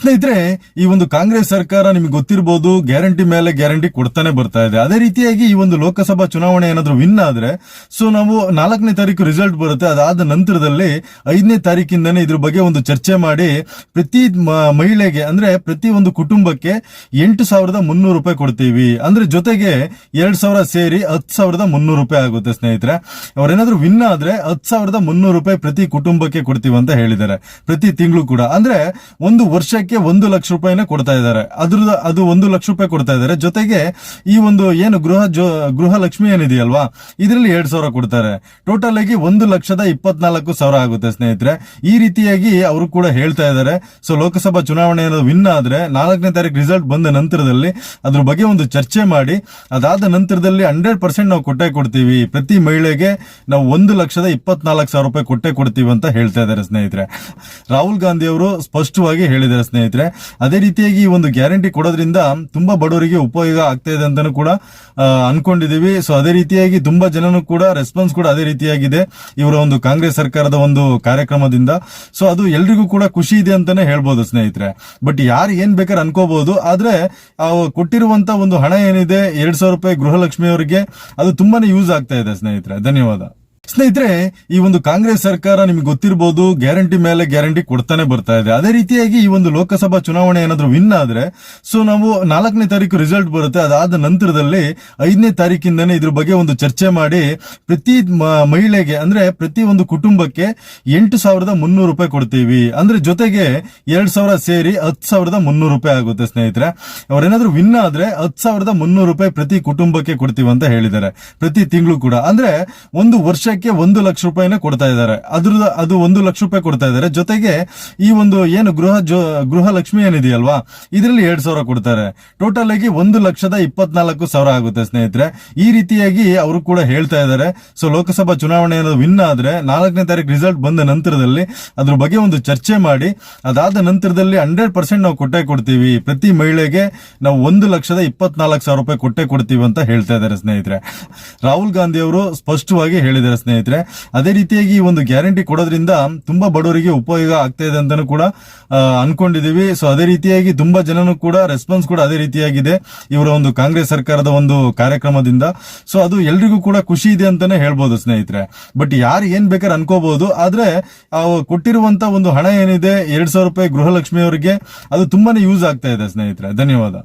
ಸ್ನೇಹಿತರೆ, ಈ ಒಂದು ಕಾಂಗ್ರೆಸ್ ಸರ್ಕಾರ ನಿಮಗೆ ಗೊತ್ತಿರಬಹುದು ಗ್ಯಾರಂಟಿ ಮೇಲೆ ಗ್ಯಾರಂಟಿ ಕೊಡ್ತಾನೆ ಬರ್ತಾ ಇದೆ. ಅದೇ ರೀತಿಯಾಗಿ ಈ ಒಂದು ಲೋಕಸಭಾ ಚುನಾವಣೆ ಏನಾದರೂ ವಿನ್ ಆದ್ರೆ ಸೊ ನಾವು ನಾಲ್ಕನೇ ತಾರೀಕು ರಿಸಲ್ಟ್ ಬರುತ್ತೆ. ಅದಾದ ನಂತರದಲ್ಲಿ ಐದನೇ ತಾರೀಕಿಂದನೇ ಇದ್ರ ಬಗ್ಗೆ ಒಂದು ಚರ್ಚೆ ಮಾಡಿ, ಪ್ರತಿ ಮಹಿಳೆಗೆ, ಅಂದ್ರೆ ಪ್ರತಿ ಒಂದು ಕುಟುಂಬಕ್ಕೆ ಎಂಟು ಸಾವಿರದ ಮುನ್ನೂರು ರೂಪಾಯಿ ಕೊಡ್ತೀವಿ. ಅಂದ್ರೆ ಜೊತೆಗೆ ಎರಡ್ ಸಾವಿರ ಸೇರಿ ಹತ್ತು ಸಾವಿರದ ಮುನ್ನೂರು ರೂಪಾಯಿ ಆಗುತ್ತೆ ಸ್ನೇಹಿತರೆ. ಅವ್ರೇನಾದ್ರೂ ವಿನ್ ಆದ್ರೆ ಹತ್ತು ಸಾವಿರದ ಮುನ್ನೂರು ರೂಪಾಯಿ ಪ್ರತಿ ಕುಟುಂಬಕ್ಕೆ ಕೊಡ್ತೀವಿ ಅಂತ ಹೇಳಿದ್ದಾರೆ. ಪ್ರತಿ ತಿಂಗಳು ಕೂಡ. ಅಂದ್ರೆ ಒಂದು ವರ್ಷಕ್ಕೆ ಒಂದು ಲಕ್ಷ ರೂಪಾಯಿನ ಕೊಡ್ತಾ ಇದ್ದಾರೆ. ಅದ್ರ ಅದು ಒಂದು ಲಕ್ಷ ರೂಪಾಯಿ ಕೊಡ್ತಾ ಇದ್ದಾರೆ. ಜೊತೆಗೆ ಈ ಒಂದು ಏನು ಗೃಹ ಗೃಹ ಲಕ್ಷ್ಮಿ ಏನಿದೆಯಲ್ವಾ? ಇದರಲ್ಲಿ ಎರಡ್ ಸಾವಿರ ಕೊಡ್ತಾರೆ. ಟೋಟಲ್ ಆಗಿ ಒಂದು ಲಕ್ಷದ ಇಪ್ಪತ್ನಾಲ್ಕು ಸಾವಿರ ಆಗುತ್ತೆ ಸ್ನೇಹಿತರೆ. ಈ ರೀತಿಯಾಗಿ ಅವರು ಕೂಡ ಹೇಳ್ತಾ ಇದ್ದಾರೆ. ಸೊ ಲೋಕಸಭಾ ಚುನಾವಣೆ ವಿನ್ ಆದ್ರೆ ನಾಲ್ಕನೇ ತಾರೀಕು ರಿಸಲ್ಟ್ ಬಂದ ನಂತರದಲ್ಲಿ ಅದ್ರ ಬಗ್ಗೆ ಒಂದು ಚರ್ಚೆ ಮಾಡಿ. ಅದಾದ ನಂತರದಲ್ಲಿ ಹಂಡ್ರೆಡ್ ಪರ್ಸೆಂಟ್ ನಾವು ಕೊಟ್ಟೆ ಕೊಡ್ತೀವಿ. ಪ್ರತಿ ಮಹಿಳೆಗೆ ನಾವು ಒಂದು ಲಕ್ಷದ ಇಪ್ಪತ್ನಾಲ್ಕು ಸಾವಿರ ರೂಪಾಯಿ ಕೊಟ್ಟೆ ಕೊಡ್ತೀವಿ ಅಂತ ಹೇಳ್ತಾ ಇದ್ದಾರೆ ಸ್ನೇಹಿತರೆ. ರಾಹುಲ್ ಗಾಂಧಿ ಅವರು ಸ್ಪಷ್ಟವಾಗಿ ಹೇಳಿದ್ದಾರೆ ಸ್ನೇಹಿತರೆ. ಅದೇ ರೀತಿಯಾಗಿ ಒಂದು ಗ್ಯಾರಂಟಿ ಕೊಡೋದ್ರಿಂದ ತುಂಬಾ ಬಡವರಿಗೆ ಉಪಯೋಗ ಆಗ್ತಾ ಇದೆ ಅಂತಾನು ಕೂಡ ಅನ್ಕೊಂಡಿದೀವಿ ಸೊ ಅದೇ ರೀತಿಯಾಗಿ ತುಂಬಾ ಜನನು ಕೂಡ ರೆಸ್ಪಾನ್ಸ್ ಕೂಡ ಅದೇ ರೀತಿಯಾಗಿದೆ ಇವರ ಒಂದು ಕಾಂಗ್ರೆಸ್ ಸರ್ಕಾರದ ಒಂದು ಕಾರ್ಯಕ್ರಮದಿಂದ. ಸೊ ಅದು ಎಲ್ರಿಗೂ ಕೂಡ ಖುಷಿ ಇದೆ ಅಂತಾನೆ ಹೇಳ್ಬೋದು ಸ್ನೇಹಿತರೆ. ಬಟ್ ಯಾರು ಏನ್ ಬೇಕಾದ್ರೆ ಅನ್ಕೋಬಹುದು ಆದ್ರೆ ಕೊಟ್ಟಿರುವಂತ ಒಂದು ಹಣ ಏನಿದೆ, ಎರಡ್ ಸಾವಿರ ರೂಪಾಯಿ ಗೃಹಲಕ್ಷ್ಮಿ ಅವರಿಗೆ ಅದು ತುಂಬಾನೇ ಯೂಸ್ ಆಗ್ತಾ ಇದೆ ಸ್ನೇಹಿತರೆ. ಧನ್ಯವಾದ. ಸ್ನೇಹಿತರೆ, ಈ ಒಂದು ಕಾಂಗ್ರೆಸ್ ಸರ್ಕಾರ ನಿಮ್ಗೆ ಗೊತ್ತಿರಬಹುದು ಗ್ಯಾರಂಟಿ ಮೇಲೆ ಗ್ಯಾರಂಟಿ ಕೊಡ್ತಾನೆ ಬರ್ತಾ ಇದೆ. ಅದೇ ರೀತಿಯಾಗಿ ಈ ಒಂದು ಲೋಕಸಭಾ ಚುನಾವಣೆ ಏನಾದ್ರೂ ವಿನ್ ಆದ್ರೆ ಸೊ ನಾವು ನಾಲ್ಕನೇ ತಾರೀಕು ರಿಸಲ್ಟ್ ಬರುತ್ತೆ. ಅದಾದ ನಂತರದಲ್ಲಿ ಐದನೇ ತಾರೀಕಿಂದನೇ ಇದ್ರ ಬಗ್ಗೆ ಒಂದು ಚರ್ಚೆ ಮಾಡಿ ಪ್ರತಿ ಮಹಿಳೆಗೆ, ಅಂದ್ರೆ ಪ್ರತಿ ಒಂದು ಕುಟುಂಬಕ್ಕೆ ಎಂಟು ಸಾವಿರದ ಮುನ್ನೂರು ರೂಪಾಯಿ ಕೊಡ್ತೀವಿ. ಅಂದ್ರೆ ಜೊತೆಗೆ ಎರಡ್ ಸಾವಿರ ಸೇರಿ ಹತ್ತು ಸಾವಿರದ ಮುನ್ನೂರು ರೂಪಾಯಿ ಆಗುತ್ತೆ ಸ್ನೇಹಿತರೆ. ಅವ್ರೇನಾದ್ರೂ ವಿನ್ ಆದ್ರೆ ಹತ್ತು ಸಾವಿರದ ಮುನ್ನೂರು ರೂಪಾಯಿ ಪ್ರತಿ ಕುಟುಂಬಕ್ಕೆ ಕೊಡ್ತೀವಿ ಅಂತ ಹೇಳಿದ್ದಾರೆ. ಪ್ರತಿ ತಿಂಗಳು ಕೂಡ. ಅಂದ್ರೆ ಒಂದು ವರ್ಷಕ್ಕೆ ಒಂದು ಲಕ್ಷ ರೂಪಾಯಿನ ಕೊಡ್ತಾ ಇದ್ದಾರೆ. ಅದ್ರ ಅದು ಒಂದು ಲಕ್ಷ ರೂಪಾಯಿ ಕೊಡ್ತಾ ಇದ್ದಾರೆ. ಜೊತೆಗೆ ಈ ಒಂದು ಏನು ಗೃಹ ಗೃಹ ಲಕ್ಷ್ಮಿ ಏನಿದೆಯಲ್ವಾ? ಇದರಲ್ಲಿ ಎರಡ್ ಸಾವಿರ ಕೊಡ್ತಾರೆ. ಟೋಟಲ್ ಆಗಿ ಒಂದು ಲಕ್ಷದ ಇಪ್ಪತ್ನಾಲ್ಕು ಸಾವಿರ ಆಗುತ್ತೆ ಸ್ನೇಹಿತರೆ. ಈ ರೀತಿಯಾಗಿ ಅವರು ಕೂಡ ಹೇಳ್ತಾ ಇದ್ದಾರೆ. ಸೊ ಲೋಕಸಭಾ ಚುನಾವಣೆ ಅನ್ನೋದು ವಿನ್ ಆದ್ರೆ ನಾಲ್ಕನೇ ತಾರೀಕು ರಿಸಲ್ಟ್ ಬಂದ ನಂತರದಲ್ಲಿ ಅದ್ರ ಬಗ್ಗೆ ಒಂದು ಚರ್ಚೆ ಮಾಡಿ. ಅದಾದ ನಂತರದಲ್ಲಿ ಹಂಡ್ರೆಡ್ ಪರ್ಸೆಂಟ್ ನಾವು ಕೊಟ್ಟೆ ಕೊಡ್ತೀವಿ. ಪ್ರತಿ ಮಹಿಳೆಗೆ ನಾವು ಒಂದು ಲಕ್ಷದ ಇಪ್ಪತ್ನಾಲ್ಕು ಸಾವಿರ ರೂಪಾಯಿ ಕೊಟ್ಟೆ ಕೊಡ್ತೀವಿ ಅಂತ ಹೇಳ್ತಾ ಇದ್ದಾರೆ ಸ್ನೇಹಿತರೆ. ರಾಹುಲ್ ಗಾಂಧಿ ಅವರು ಸ್ಪಷ್ಟವಾಗಿ ಹೇಳಿದ್ದಾರೆ. ಸ್ನೇಹಿತರೆ, ಅದೇ ರೀತಿಯಾಗಿ ಈ ಒಂದು ಗ್ಯಾರಂಟಿ ಕೊಡೋದ್ರಿಂದ ತುಂಬಾ ಬಡವರಿಗೆ ಉಪಯೋಗ ಆಗ್ತಾ ಇದೆ ಅಂತಾನು ಕೂಡ ಅನ್ಕೊಂಡಿದೀವಿ ಸೊ ಅದೇ ರೀತಿಯಾಗಿ ತುಂಬಾ ಜನನು ಕೂಡ ರೆಸ್ಪಾನ್ಸ್ ಕೂಡ ಅದೇ ರೀತಿಯಾಗಿದೆ ಇವರ ಒಂದು ಕಾಂಗ್ರೆಸ್ ಸರ್ಕಾರದ ಒಂದು ಕಾರ್ಯಕ್ರಮದಿಂದ. ಸೊ ಅದು ಎಲ್ರಿಗೂ ಕೂಡ ಖುಷಿ ಇದೆ ಅಂತಾನೆ ಹೇಳ್ಬೋದು ಸ್ನೇಹಿತರೆ. ಬಟ್ ಯಾರು ಏನ್ ಬೇಕಾದ್ರೆ ಅನ್ಕೋಬಹುದು ಆದ್ರೆ ಕೊಟ್ಟಿರುವಂತ ಒಂದು ಹಣ ಏನಿದೆ, ಎರಡ್ ಸಾವಿರ ರೂಪಾಯಿ ಗೃಹಲಕ್ಷ್ಮಿ ಅವರಿಗೆ, ಅದು ತುಂಬಾನೇ ಯೂಸ್ ಆಗ್ತಾ ಇದೆ ಸ್ನೇಹಿತರೆ. ಧನ್ಯವಾದ.